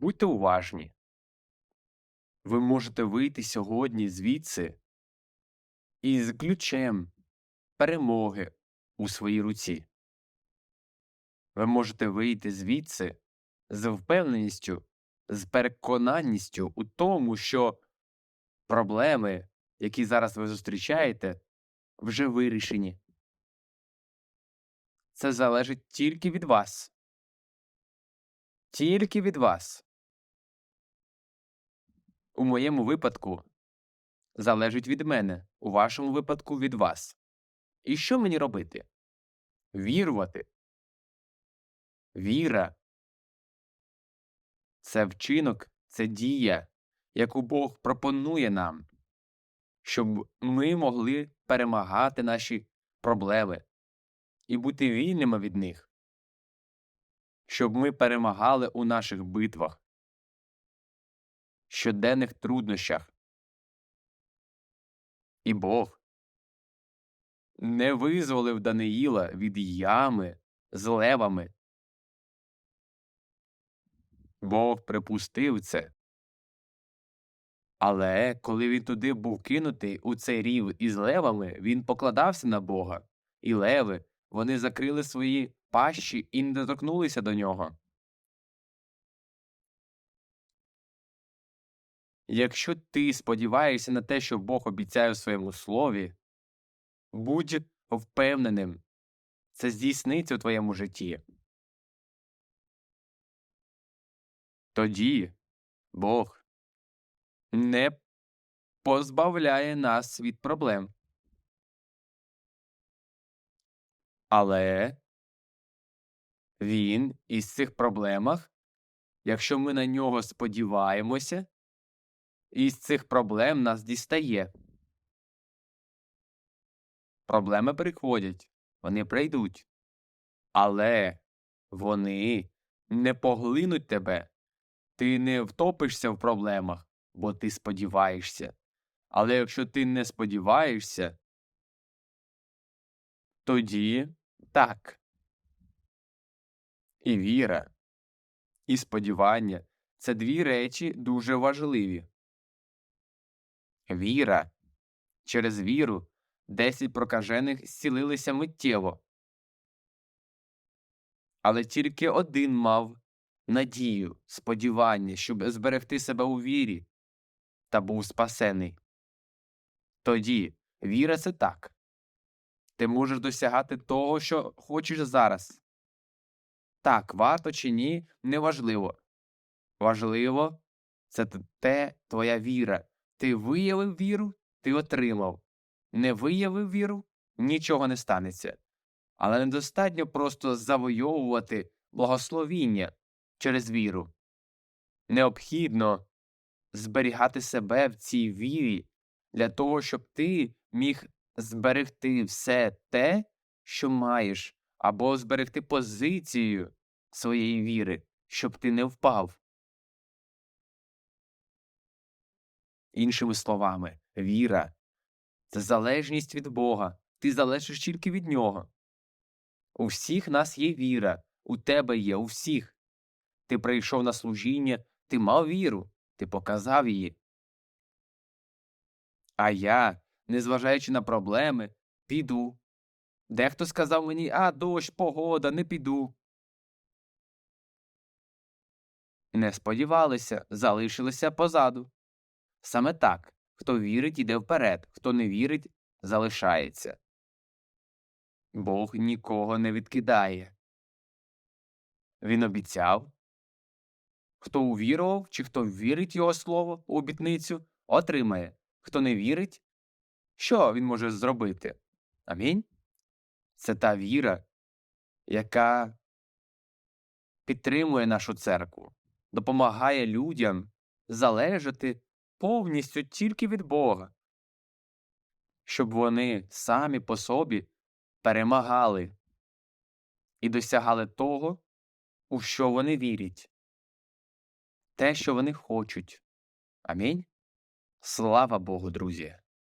Будьте уважні. Ви можете вийти сьогодні звідси із ключем перемоги у своїй руці. Ви можете вийти звідси з впевненістю, з переконаністю у тому, що проблеми, які зараз ви зустрічаєте, вже вирішені. Це залежить тільки від вас. Тільки від вас. У моєму випадку залежить від мене, у вашому випадку від вас. І що мені робити? Вірувати. Віра це вчинок, це дія, яку Бог пропонує нам, щоб ми могли перемагати наші проблеми і бути вільними від них, щоб ми перемагали у наших битвах, щоденних труднощах. І Бог не визволив Даниїла від ями з левами. Бог припустив це. Але коли він туди був кинутий у цей рів із левами, він покладався на Бога, і леви вони закрили свої пащі і не доторкнулися до нього. Якщо ти сподіваєшся на те, що Бог обіцяє у своєму слові, будь впевненим, це здійсниться у твоєму житті. Тоді Бог не позбавляє нас від проблем. Але він із цих проблемах, якщо ми на нього сподіваємося, із цих проблем нас дістає. Проблеми приходять, вони прийдуть, але вони не поглинуть тебе. Ти не втопишся в проблемах, бо ти сподіваєшся. Але якщо ти не сподіваєшся, тоді так. І віра, і сподівання це дві речі дуже важливі. Віра. Через віру десять прокажених зцілилися миттєво. Але тільки один мав надію, сподівання, щоб зберегти себе у вірі, та був спасений. Тоді віра це так. Ти можеш досягати того, що хочеш зараз. Так, варто чи ні, неважливо. Важливо це те твоя віра. Ти виявив віру, ти отримав. Не виявив віру, нічого не станеться. Але недостатньо просто завойовувати благословіння через віру. Необхідно зберігати себе в цій вірі для того, щоб ти міг зберегти все те, що маєш, або зберегти позицію своєї віри, щоб ти не впав. Іншими словами, віра це залежність від Бога. Ти залежиш тільки від нього. У всіх нас є віра, у тебе є, у всіх. Ти прийшов на служіння, ти мав віру, ти показав її. А я, незважаючи на проблеми, піду. Дехто сказав мені а дощ, погода, не піду. Не сподівалися, залишилися позаду. Саме так хто вірить, іде вперед, хто не вірить, залишається. Бог нікого не відкидає. Він обіцяв. Хто увірував, чи хто вірить його слово у обітницю, отримає. Хто не вірить, що він може зробити? Амінь. Це та віра, яка підтримує нашу церкву, допомагає людям залежати повністю тільки від Бога, щоб вони самі по собі перемагали і досягали того, у що вони вірять, те, що вони хочуть. Амінь. Слава Богу, друзі!